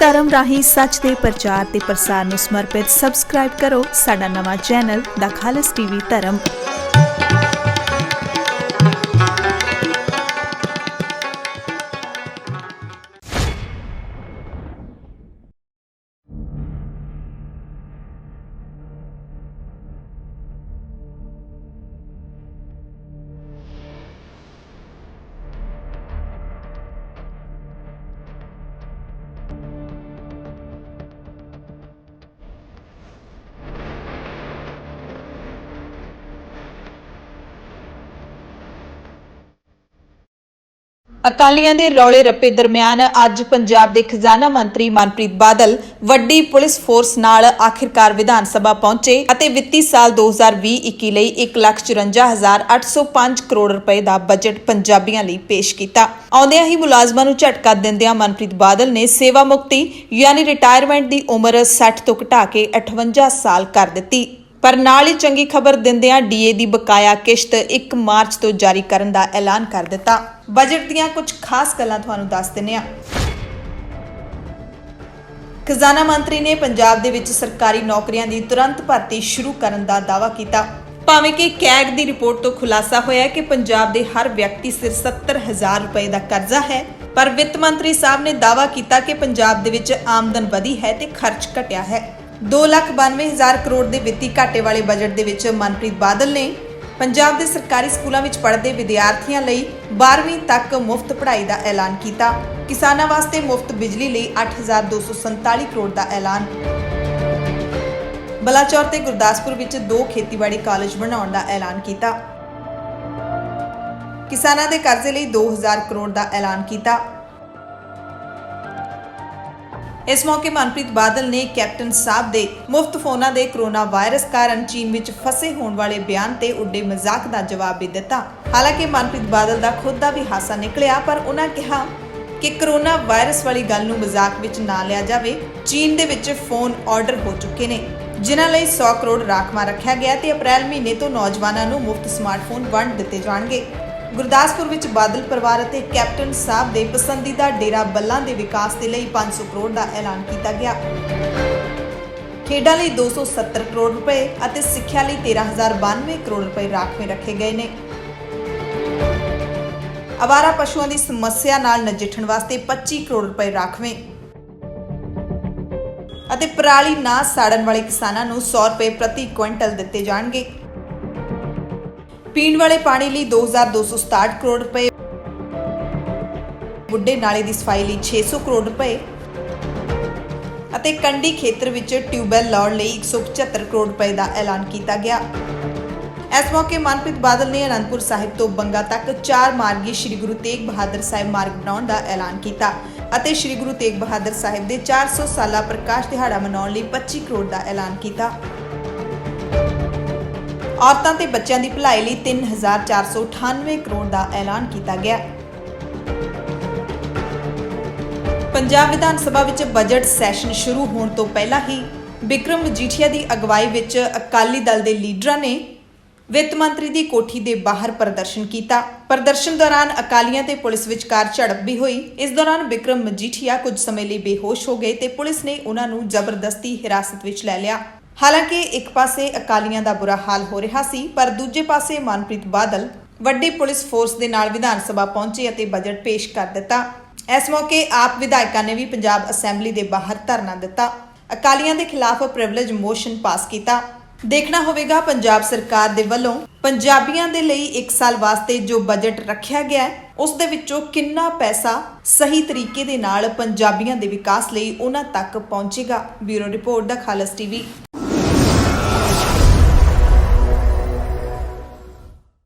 ਧਰਮ ਰਾਹੀਂ ਸੱਚ ਦੇ ਪ੍ਰਚਾਰ ਤੇ ਪ੍ਰਸਾਰ ਨੂੰ ਸਮਰਪਿਤ ਸਬਸਕ੍ਰਾਈਬ ਕਰੋ ਸਾਡਾ ਨਵਾਂ ਚੈਨਲ ਦਾ ਖਾਲਸ ਟੀਵੀ ਧਰਮ। ਅਕਾਲੀਆਂ ਦੇ ਰੌਲੇ ਰੱਪੇ ਦਰਮਿਆਨ ਅੱਜ ਪੰਜਾਬ ਦੇ ਖਜ਼ਾਨਾ ਮੰਤਰੀ ਮਨਪ੍ਰੀਤ ਬਾਦਲ ਵੱਡੀ ਪੁਲਿਸ ਫੋਰਸ ਨਾਲ ਆਖਿਰਕਾਰ ਵਿਧਾਨ ਸਭਾ ਪਹੁੰਚੇ ਅਤੇ ਵਿੱਤੀ ਸਾਲ 2020-21 ਲਈ 1,54,805 ਕਰੋੜ ਰੁਪਏ ਦਾ ਬਜਟ ਪੰਜਾਬੀਆਂ ਲਈ ਪੇਸ਼ ਕੀਤਾ। ਆਉਂਦਿਆਂ ਹੀ ਮੁਲਾਜ਼ਮਾਂ ਨੂੰ ਝਟਕਾ ਦਿੰਦਿਆਂ ਮਨਪ੍ਰੀਤ ਬਾਦਲ ਨੇ ਸੇਵਾ ਮੁਕਤੀ ਯਾਨੀ ਰਿਟਾਇਰਮੈਂਟ ਦੀ ਉਮਰ 60 ਤੋਂ ਘਟਾ ਕੇ 58 ਸਾਲ ਕਰ ਦਿੱਤੀ। ਪਰ ਨਾਲ ਹੀ ਚੰਗੀ ਖਬਰ ਦਿੰਦਿਆਂ ਡੀਏ ਦੀ ਬਕਾਇਆ ਕਿਸ਼ਤ 1 ਮਾਰਚ ਤੋਂ ਜਾਰੀ ਕਰਨ ਦਾ ਐਲਾਨ ਕਰ ਦਿੱਤਾ। ਬਜਟ ਦੀਆਂ ਕੁਝ ਖਾਸ ਗੱਲਾਂ ਤੁਹਾਨੂੰ ਦੱਸ ਦਿੰਨੇ ਆ ਖਜ਼ਾਨਾ ਮੰਤਰੀ ਨੇ ਪੰਜਾਬ ਦੇ ਵਿੱਚ ਸਰਕਾਰੀ ਨੌਕਰੀਆਂ ਦੀ ਤੁਰੰਤ ਭਰਤੀ ਸ਼ੁਰੂ ਕਰਨ ਦਾ ਦਾਅਵਾ ਕੀਤਾ। ਭਾਵੇਂ ਕਿ ਕੈਗ ਦੀ ਰਿਪੋਰਟ ਤੋਂ ਖੁਲਾਸਾ ਹੋਇਆ ਹੈ ਕਿ ਪੰਜਾਬ ਦੇ ਹਰ ਵਿਅਕਤੀ ਸਿਰ 70000 ਰੁਪਏ ਦਾ ਕਰਜ਼ਾ ਹੈ, ਪਰ ਵਿੱਤ ਮੰਤਰੀ ਸਾਹਿਬ ਨੇ ਦਾਅਵਾ ਕੀਤਾ ਕਿ ਪੰਜਾਬ ਦੇ ਵਿੱਚ ਆਮਦਨ ਵਧੀ ਹੈ ਤੇ ਖਰਚ ਘਟਿਆ ਹੈ। 292000 ਕਰੋੜ ਦੇ ਵਿੱਤੀ ਘਾਟੇ ਵਾਲੇ ਬਜਟ ਦੇ ਵਿੱਚ ਮਨਪ੍ਰੀਤ ਬਾਦਲ ਨੇ ਪੰਜਾਬ ਦੇ ਸਰਕਾਰੀ ਸਕੂਲਾਂ ਵਿੱਚ ਪੜ੍ਹਦੇ ਵਿਦਿਆਰਥੀਆਂ ਲਈ 12ਵੀਂ ਤੱਕ ਮੁਫਤ ਪੜ੍ਹਾਈ ਦਾ ਐਲਾਨ ਕੀਤਾ। ਕਿਸਾਨਾਂ ਵਾਸਤੇ ਮੁਫਤ ਬਿਜਲੀ ਲਈ 8247 ਕਰੋੜ ਦਾ ਐਲਾਨ। ਬਲਾਚੌਰ ਤੇ ਗੁਰਦਾਸਪੁਰ ਵਿੱਚ ਦੋ ਖੇਤੀਬਾੜੀ ਕਾਲਜ ਬਣਾਉਣ ਦਾ ਐਲਾਨ ਕੀਤਾ। ਕਿਸਾਨਾਂ ਦੇ ਕਰਜ਼ੇ ਲਈ 2000 ਕਰੋੜ ਦਾ ਐਲਾਨ ਕੀਤਾ। ਇਸ ਮੌਕੇ ਮਨਪ੍ਰੀਤ ਬਾਦਲ ਨੇ ਕੈਪਟਨ ਸਾਹਿਬ ਦੇ ਮੁਫਤ ਫੋਨਾਂ ਦੇ ਕਰੋਨਾ ਵਾਇਰਸ ਕਾਰਨ ਚੀਨ ਵਿੱਚ ਫਸੇ ਹੋਣ ਵਾਲੇ ਬਿਆਨ ਤੇ ਉੱਡੇ ਮਜ਼ਾਕ ਦਾ ਜਵਾਬ ਵੀ ਦਿੱਤਾ। ਹਾਲਾਂਕਿ ਮਨਪ੍ਰੀਤ ਬਾਦਲ ਦਾ ਖੁਦ ਦਾ ਵੀ ਹਾਸਾ ਨਿਕਲਿਆ, ਪਰ ਉਹਨਾਂ ਕਿਹਾ ਕਿ ਕਰੋਨਾ ਵਾਇਰਸ ਵਾਲੀ ਗੱਲ ਨੂੰ ਮਜ਼ਾਕ ਵਿੱਚ ਨਾ ਲਿਆ ਜਾਵੇ। ਚੀਨ ਦੇ ਵਿੱਚ ਫੋਨ ਆਰਡਰ ਹੋ ਚੁੱਕੇ ਨੇ, ਜਿਨ੍ਹਾਂ ਲਈ 100 ਕਰੋੜ ਰਾਖਵਾਂ ਰੱਖਿਆ ਗਿਆ ਤੇ ਅਪ੍ਰੈਲ ਮਹੀਨੇ ਤੋਂ ਨੌਜਵਾਨਾਂ ਨੂੰ ਮੁਫਤ ਸਮਾਰਟਫੋਨ ਵੰਡ ਦਿੱਤੇ ਜਾਣਗੇ। ਗੁਰਦਾਸਪੁਰ ਵਿੱਚ ਬਾਦਲ ਪਰਿਵਾਰ ਅਤੇ ਕੈਪਟਨ ਸਾਹਿਬ ਦੇ ਪਸੰਦੀਦਾ ਡੇਰਾ ਬੱਲਾਂ ਦੇ ਵਿਕਾਸ ਦੇ ਲਈ 500 ਕਰੋੜ ਦਾ ਐਲਾਨ ਕੀਤਾ ਗਿਆ। ਖੇਡਾਂ ਲਈ 270 ਕਰੋੜ ਰੁਪਏ ਅਤੇ ਸਿੱਖਿਆ ਲਈ 13092 ਕਰੋੜ ਰੁਪਏ ਰਾਖਵੇਂ ਰੱਖੇ ਗਏ ਨੇ। ਅਵਾਰਾ ਪਸ਼ੂਆਂ ਦੀ ਸਮੱਸਿਆ ਨਾਲ ਨਜਿੱਠਣ ਵਾਸਤੇ 25 ਕਰੋੜ ਰੁਪਏ ਰਾਖਵੇਂ। ਅਤੇ ਪਰਾਲੀ ਨਾ ਸਾੜਨ ਵਾਲੇ ਕਿਸਾਨਾਂ ਨੂੰ 100 ਰੁਪਏ ਪ੍ਰਤੀ ਕੁਇੰਟਲ ਦਿੱਤੇ ਜਾਣਗੇ। ਪੀਣ ਵਾਲੇ ਪਾਣੀ ਲਈ 2267 ਕਰੋੜ ਰੁਪਏ। ਬੁੱਢੇ ਨਾਲੇ ਦੀ ਸਫ਼ਾਈ ਲਈ 600 ਕਰੋੜ ਰੁਪਏ। ਅਤੇ ਕੰਡੀ ਖੇਤਰ ਵਿੱਚ ਟਿਊਬਵੈੱਲ ਲਾਉਣ ਲਈ 175 ਕਰੋੜ ਰੁਪਏ ਦਾ ਐਲਾਨ ਕੀਤਾ ਗਿਆ। ਇਸ ਮੌਕੇ ਮਨਪ੍ਰੀਤ ਬਾਦਲ ਨੇ ਅਨੰਦਪੁਰ ਸਾਹਿਬ ਤੋਂ ਬੰਗਾ ਤੱਕ ਚਾਰ ਮਾਰਗੀ ਸ੍ਰੀ ਗੁਰੂ ਤੇਗ ਬਹਾਦਰ ਸਾਹਿਬ ਮਾਰਗ ਬਣਾਉਣ ਦਾ ਐਲਾਨ ਕੀਤਾ ਅਤੇ ਸ੍ਰੀ ਗੁਰੂ ਤੇਗ ਬਹਾਦਰ ਸਾਹਿਬ ਦੇ 400 ਸਾਲਾ ਪ੍ਰਕਾਸ਼ ਦਿਹਾੜਾ ਮਨਾਉਣ ਲਈ 25 ਕਰੋੜ ਦਾ ਐਲਾਨ ਕੀਤਾ। ਔਰਤਾਂ ਤੇ ਬੱਚਿਆਂ ਦੀ ਭਲਾਈ ਲਈ 3498 ਕਰੋੜ ਦਾ ਐਲਾਨ ਕੀਤਾ ਗਿਆ। ਪੰਜਾਬ ਵਿਧਾਨ ਸਭਾ ਵਿੱਚ ਬਜਟ ਸੈਸ਼ਨ ਸ਼ੁਰੂ ਹੋਣ ਤੋਂ ਪਹਿਲਾਂ ਹੀ ਵਿਕਰਮ ਮਜੀਠੀਆ ਦੀ ਅਗਵਾਈ ਵਿੱਚ ਅਕਾਲੀ ਦਲ ਦੇ ਲੀਡਰਾਂ ਨੇ ਵਿੱਤ ਮੰਤਰੀ ਦੀ ਕੋਠੀ ਦੇ ਬਾਹਰ ਪ੍ਰਦਰਸ਼ਨ ਕੀਤਾ। ਪ੍ਰਦਰਸ਼ਨ ਦੌਰਾਨ ਅਕਾਲੀਆਂ ਤੇ ਪੁਲਿਸ ਵਿਚਕਾਰ ਝੜਪ ਵੀ ਹੋਈ। ਇਸ ਦੌਰਾਨ ਵਿਕਰਮ ਮਜੀਠੀਆ ਕੁਝ ਸਮੇਂ ਲਈ ਬੇਹੋਸ਼ ਹੋ ਗਏ ਤੇ ਪੁਲਿਸ ਨੇ ਉਹਨਾਂ ਨੂੰ ਜ਼ਬਰਦਸਤੀ ਹਿਰਾਸਤ ਵਿੱਚ ਲੈ ਲਿਆ। ਹਾਲਾਂਕਿ ਇੱਕ ਪਾਸੇ ਅਕਾਲੀਆਂ ਦਾ ਬੁਰਾ ਹਾਲ ਹੋ ਰਿਹਾ ਸੀ, ਪਰ ਦੂਜੇ ਪਾਸੇ ਮਨਪ੍ਰੀਤ ਬਾਦਲ ਵੱਡੀ ਪੁਲਿਸ ਫੋਰਸ ਦੇ ਨਾਲ ਵਿਧਾਨ ਸਭਾ ਪਹੁੰਚੇ ਅਤੇ ਬਜਟ ਪੇਸ਼ ਕਰ ਦਿੱਤਾ। ਇਸ ਮੌਕੇ ਆਪ ਵਿਧਾਇਕਾਂ ਨੇ ਵੀ ਪੰਜਾਬ ਅਸੈਂਬਲੀ ਦੇ ਬਾਹਰ ਧਰਨਾ ਦਿੱਤਾ। ਅਕਾਲੀਆਂ ਦੇ ਖਿਲਾਫ ਪ੍ਰਿਵਿਲੇਜ ਮੋਸ਼ਨ ਪਾਸ ਕੀਤਾ। ਦੇਖਣਾ ਹੋਵੇਗਾ ਪੰਜਾਬ ਸਰਕਾਰ ਦੇ ਵੱਲੋਂ ਪੰਜਾਬੀਆਂ ਦੇ ਲਈ 1 ਸਾਲ ਵਾਸਤੇ ਜੋ ਬਜਟ ਰੱਖਿਆ ਗਿਆ ਹੈ, ਉਸ ਦੇ ਵਿੱਚੋਂ ਕਿੰਨਾ ਪੈਸਾ ਸਹੀ ਤਰੀਕੇ ਦੇ ਨਾਲ ਪੰਜਾਬੀਆਂ ਦੇ ਵਿਕਾਸ ਲਈ ਉਹਨਾਂ ਤੱਕ ਪਹੁੰਚੇਗਾ। ਬਿਊਰੋ ਰਿਪੋਰਟ ਦਾ ਖਾਲਸ ਟੀਵੀ।